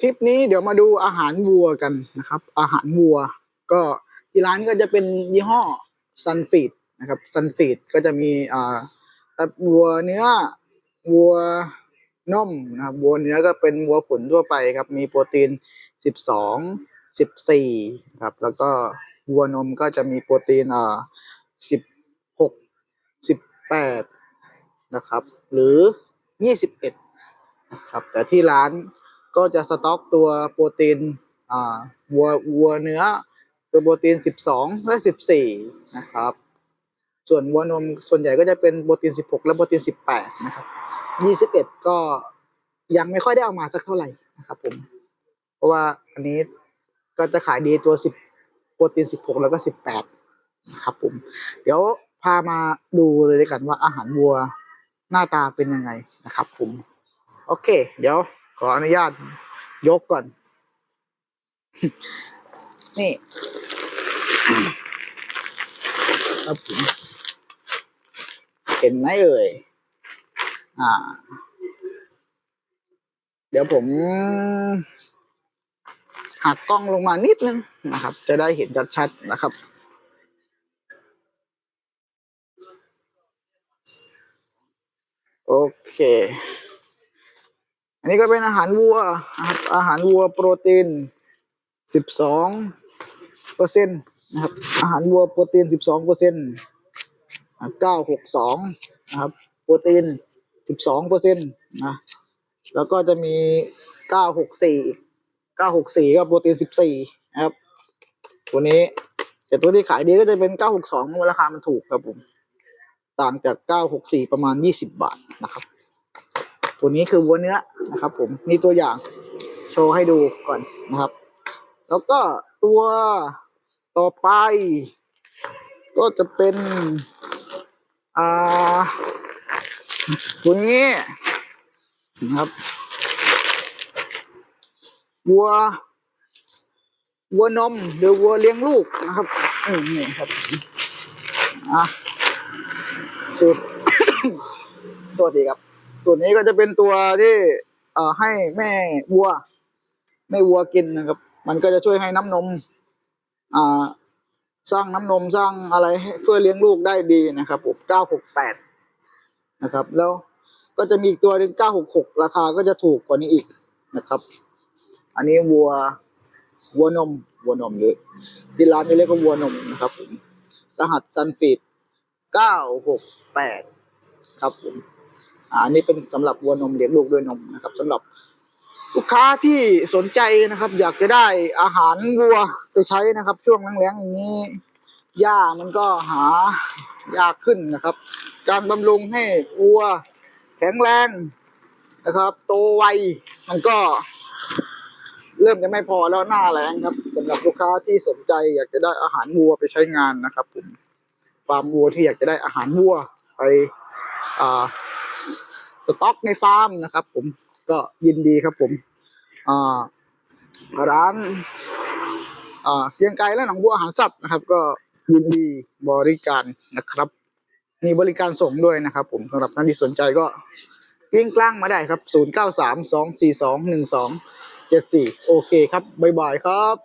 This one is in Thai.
คลิปนี้เดี๋ยวมาดูอาหารวัวกันนะครับ อาหารวัว ก็ที่ร้านก็จะเป็นยี่ห้อซันฟีดนะครับซันฟีดก็จะมีอ่าวัวเนื้อวัวนมนะครับวัวเนื้อก็เป็นวัวขุนทั่วไปครับ มีโปรตีน 12 14ครับแล้วก็วัวนมก็จะมีโปรตีนอ่า16 18นะครับ หรือ 21นะครับแต่ที่ร้าน ก็จะสต็อกตัวโปรตีนอ่าวัววัวเนื้อ ตัวโปรตีน 12 และ 14 นะครับ ส่วนวัวนมส่วนใหญ่ก็จะเป็นโปรตีน 16 และโปรตีน 18 นะครับ 21 ก็ยังไม่ค่อยได้เอามาสักเท่าไหร่นะครับผม เพราะว่าอันนี้ก็จะขายดีตัว 10 โปรตีน 16 แล้วก็ 18 นะครับผม เดี๋ยวพามาดูเลยด้วยกันว่าอาหารวัวหน้าตาเป็นยังไงนะครับผม โอเค เดี๋ยว ขออนุญาตยกก่อน นี่ ครับผมเห็นไหมเอ่ย อ่า เดี๋ยวผมหักกล้องลงมานิดนึงนะครับ จะได้เห็นชัดๆนะครับโอเค อันนี้ก็เป็นอาหารวัวนะครับอาหารวัวโปรตีน12เปอร์เซ็นต์นะครับอาหารวัวโปรตีน12เปอร์เซ็นต์962นะครับโปรตีน12เปอร์เซ็นต์นะแล้วก็จะมี964อีก964ก็โปรตีน14นะครับตัวนี้แต่ตัวที่ขายดีก็จะเป็น962ราคามันถูกครับผมต่างจาก964ประมาณ20บาทนะครับ ตัวนี้คือวัวเนื้อนะครับ ผมนี่ตัวอย่างโชว์ให้ดูก่อนนะครับ แล้วก็ตัวต่อไป ก็จะเป็น อ่า ตัวนี้นะครับวัววัวนมหรือวัวเลี้ยงลูกนะครับอืมนี่ครับอะสูตรตัวดีครับ ส่วนนี้ก็จะเป็นตัวที่เอ่อให้แม่วัว แม่วัวกินนะครับ มันก็จะช่วยให้น้ำนม อ่า สร้างน้ำนมสร้างอะไรให้เพื่อเลี้ยงลูกได้ดีนะครับผม968นะครับ แล้วก็จะมีอีกตัวหนึ่ง966ราคาก็จะถูกกว่านี้อีกนะครับ อันนี้วัววัวนมวัวนมหรือที่ร้านจะเรียกว่าวัวนมนะครับผมรหัสซันฟีด968ครับผม อันนี้เป็นสำหรับวัวนมเลี้ยงลูกด้วยนมนะครับสำหรับลูกค้าที่สนใจนะครับ อยากจะได้อาหารวัวไปใช้นะครับ ช่วงแล้งๆอย่างนี้หญ้ามันก็หายากขึ้นนะครับ การบำรุงให้วัวแข็งแรงนะครับ โตไวมันก็ เริ่มจะไม่พอแล้วหน้าแรงครับสำหรับลูกค้าที่สนใจ อยากจะได้อาหารวัวไปใช้งานนะครับผมฟาร์มวัวที่อยากจะได้อาหารวัวไปอ่า สต็อกในฟาร์มนะครับ ผมก็ยินดีครับผมร้านเพียงไกลและหนองบัวอาหารสัตว์นะครับ ก็ยินดีบริการนะครับ มีบริการส่งด้วยนะครับ ผมสำหรับท่านที่สนใจก็กลิ้งกล้างมาได้ครับ 0 9 3 2 4 2 1 2 7 4 โอเคครับ บ๊ายบายครับ